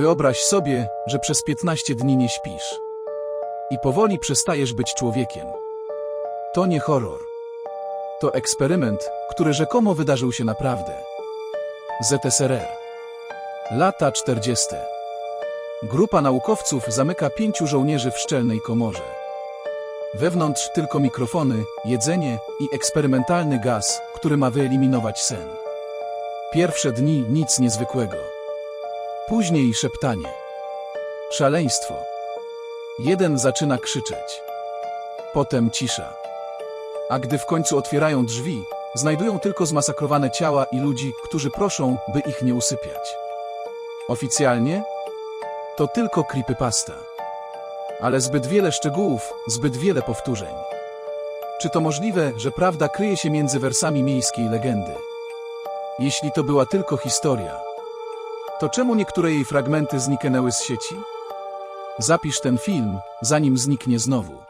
Wyobraź sobie, że przez 15 dni nie śpisz. I powoli przestajesz być człowiekiem. To nie horror. To eksperyment, który rzekomo wydarzył się naprawdę. ZSRR. Lata 40. Grupa naukowców zamyka pięciu żołnierzy w szczelnej komorze. Wewnątrz tylko mikrofony, jedzenie i eksperymentalny gaz, który ma wyeliminować sen. Pierwsze dni nic niezwykłego. Później szeptanie. Szaleństwo. Jeden zaczyna krzyczeć. Potem cisza. A gdy w końcu otwierają drzwi, znajdują tylko zmasakrowane ciała i ludzi, którzy proszą, by ich nie usypiać. Oficjalnie? To tylko creepypasta. Ale zbyt wiele szczegółów, zbyt wiele powtórzeń. Czy to możliwe, że prawda kryje się między wersami miejskiej legendy? Jeśli to była tylko historia, to czemu niektóre jej fragmenty zniknęły z sieci? Zapisz ten film, zanim zniknie znowu.